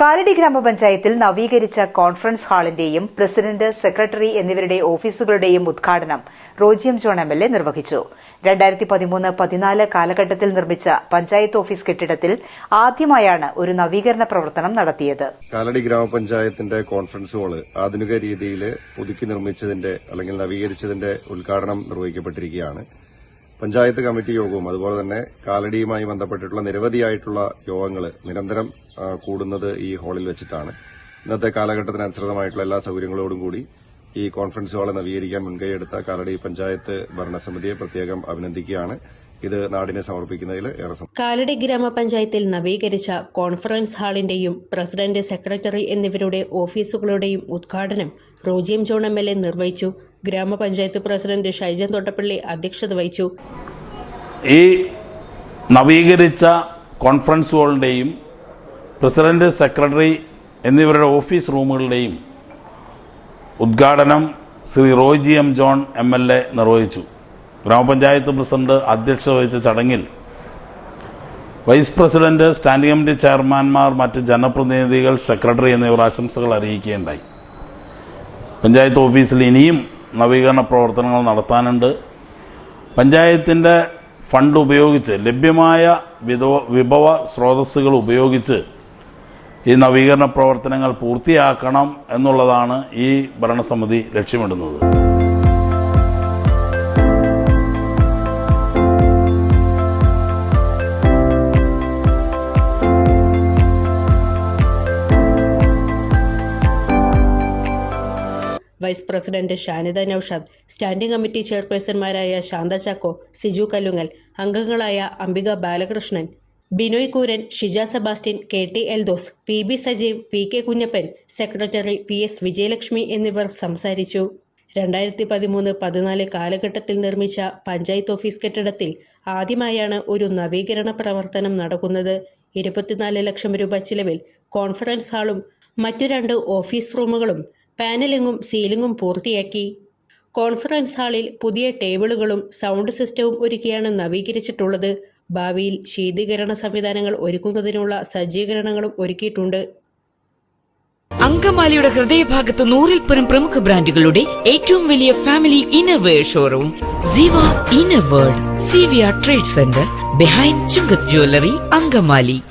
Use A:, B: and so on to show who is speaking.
A: Kalady ഗ്രാമപഞ്ചായത്തിൽ നവീകരിച്ച conference ഹാളിന്റെയും പ്രസിഡന്റ് സെക്രട്ടറി എന്നിവരുടെ ഓഫീസുകളുടെയും ഉദ്ഘാടനം റോജിയം ജോൺ എം എൽ എ നിർവഹിച്ചു. രണ്ടായിരത്തി പതിമൂന്ന് പതിനാല് കാലഘട്ടത്തിൽ നിർമ്മിച്ച പഞ്ചായത്ത് ഓഫീസ് കെട്ടിടത്തിൽ ആദ്യമായാണ് ഒരു നവീകരണ പ്രവർത്തനം നടത്തിയത്.
B: കാലടി ഗ്രാമപഞ്ചായത്തിന്റെ കോൺഫറൻസ് ഹാൾ ആധുനിക രീതിയിൽ പുതുക്കി നിർമ്മിച്ചതിന്റെ അല്ലെങ്കിൽ നവീകരിച്ചതിന്റെ ഉദ്ഘാടനം നിർവഹിക്കപ്പെട്ടിരിക്കുകയാണ്. പഞ്ചായത്ത് കമ്മിറ്റി യോഗവും അതുപോലെ തന്നെ കാലടിയുമായി ബന്ധപ്പെട്ടിട്ടുള്ള നിരവധിയായിട്ടുള്ള യോഗങ്ങൾ നിരന്തരം കൂടുന്നത് ഈ ഹാളിൽ വെച്ചിട്ടാണ്. ഇന്നത്തെ കാലഘട്ടത്തിനനുസൃതമായിട്ടുള്ള എല്ലാ സൗകര്യങ്ങളോടും കൂടി ഈ കോൺഫറൻസ് ഹാളെ നവീകരിക്കാൻ മുൻകൈയെടുത്ത കാലടി പഞ്ചായത്ത് ഭരണസമിതിയെ പ്രത്യേകം അഭിനന്ദിക്കുകയാണ്. ഇത് നാടിനെ സമർപ്പിക്കുന്നതിൽ ഏറെ.
C: കാലടി ഗ്രാമപഞ്ചായത്തിൽ നവീകരിച്ച കോൺഫറൻസ് ഹാളിന്റെയും പ്രസിഡന്റ് സെക്രട്ടറി എന്നിവരുടെ ഓഫീസുകളുടെയും ഉദ്ഘാടനം റോജിയം ജോൺ എം എൽ എ നിർവഹിച്ചു. ഗ്രാമപഞ്ചായത്ത് പ്രസിഡന്റ് ഷൈജൻ തോട്ടപ്പള്ളി അധ്യക്ഷത വഹിച്ചു.
D: ഈ നവീകരിച്ച കോൺഫറൻസ് ഹാളിന്റെയും പ്രസിഡന്റ് സെക്രട്ടറി എന്നിവരുടെ ഓഫീസ് റൂമുകളുടെയും ഉദ്ഘാടനം Shri Roji M John M L A നിർവഹിച്ചു. ഗ്രാമപഞ്ചായത്ത് പ്രസിഡന്റ് അധ്യക്ഷത വഹിച്ച ചടങ്ങിൽ വൈസ് പ്രസിഡന്റ് സ്റ്റാൻഡിംഗ് കമ്മിറ്റി ചെയർമാൻമാർ മറ്റ് ജനപ്രതിനിധികൾ സെക്രട്ടറി എന്നിവർ ആശംസകൾ അറിയിക്കുകയുണ്ടായി. പഞ്ചായത്ത് ഓഫീസിൽ ഇനിയും നവീകരണ പ്രവർത്തനങ്ങൾ നടത്താനുണ്ട്. പഞ്ചായത്തിന്റെ ഫണ്ട് ഉപയോഗിച്ച് ലഭ്യമായ വിധവ വിഭവ സ്രോതസ്സുകൾ ഉപയോഗിച്ച് ഈ നവീകരണ പ്രവർത്തനങ്ങൾ പൂർത്തിയാക്കണം എന്നുള്ളതാണ് ഈ ഭരണസമിതി ലക്ഷ്യമിടുന്നത്.
C: Vice president Shanida Noushad standing committee ചെയർപേഴ്സൺമാരായ Shantha Chacko Siju Kallungal അംഗങ്ങളായ Ambika Balakrishnan Binoy Kooran Shija Sebastian K T Eldhose P B Sajeev P K Kunjappan secretary P S Vijayalakshmi എന്നിവർ സംസാരിച്ചു. രണ്ടായിരത്തി പതിമൂന്ന് പതിനാല് കാലഘട്ടത്തിൽ നിർമ്മിച്ച പഞ്ചായത്ത് ഓഫീസ് കെട്ടിടത്തിൽ ആദ്യമായാണ് ഒരു നവീകരണ പ്രവർത്തനം നടക്കുന്നത്. ഇരുപത്തിനാല് ലക്ഷം രൂപ ചിലവിൽ കോൺഫറൻസ് ഹാളും മറ്റു രണ്ട് ഓഫീസ് റൂമുകളും പാനലിങ്ങും സീലിങ്ങും പൂർത്തിയാക്കി. കോൺഫറൻസ് ഹാളിൽ പുതിയ ടേബിളുകളും സൗണ്ട് സിസ്റ്റവും ഒരുക്കിയാണ് നവീകരിച്ചിട്ടുള്ളത്. ഭാവിയിൽ ശീതീകരണ സംവിധാനങ്ങൾ ഒരുക്കുന്നതിനുള്ള സജ്ജീകരണങ്ങളും ഒരുക്കിയിട്ടുണ്ട്.
E: അങ്കമാലിയുടെ ഹൃദയഭാഗത്ത് നൂറിൽ പരം പ്രമുഖ ബ്രാൻഡുകളുടെ ഏറ്റവും വലിയ family innerwear showroom. Siva inner world C V R trade centre behind Chungath jewellery Angamaly.